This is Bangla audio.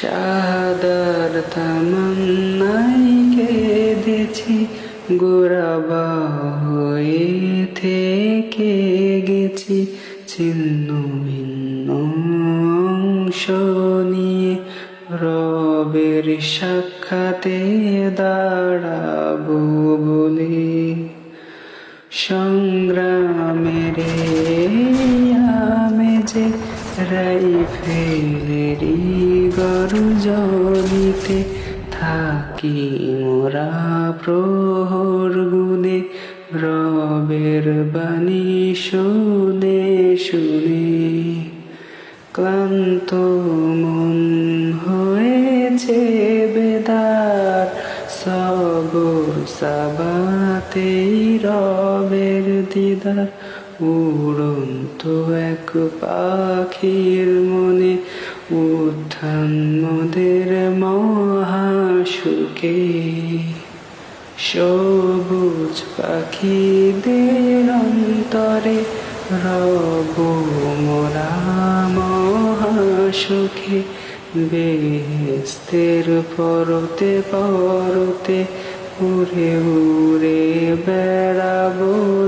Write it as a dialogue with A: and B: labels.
A: শাহাদার তামান্নাই কেঁদেছি গোরাবা হয়ে থেকে গেছি ছিন্ন ভিন্ন অংশ নিয়ে। রবের সাক্ষাতে দাঁড়াবো বলে সংগ্রামের রাইফেলেরই গর্জনিতে থাকি মোরা প্রহর গুনে রবের বাণী শুনে শুনে। ক্লান্ত মন হয়েছে বেদার, সবর সাবাতে রবের দিদার। উড়ন্ত এক পাখির মনে উত্থান মোদের মহাসুখে। সবুজ পাখিদের অন্তরে রব মোরা মহাসুখে। বেস্তের পরতে পরতে উড়ে উড়ে বেড়াবো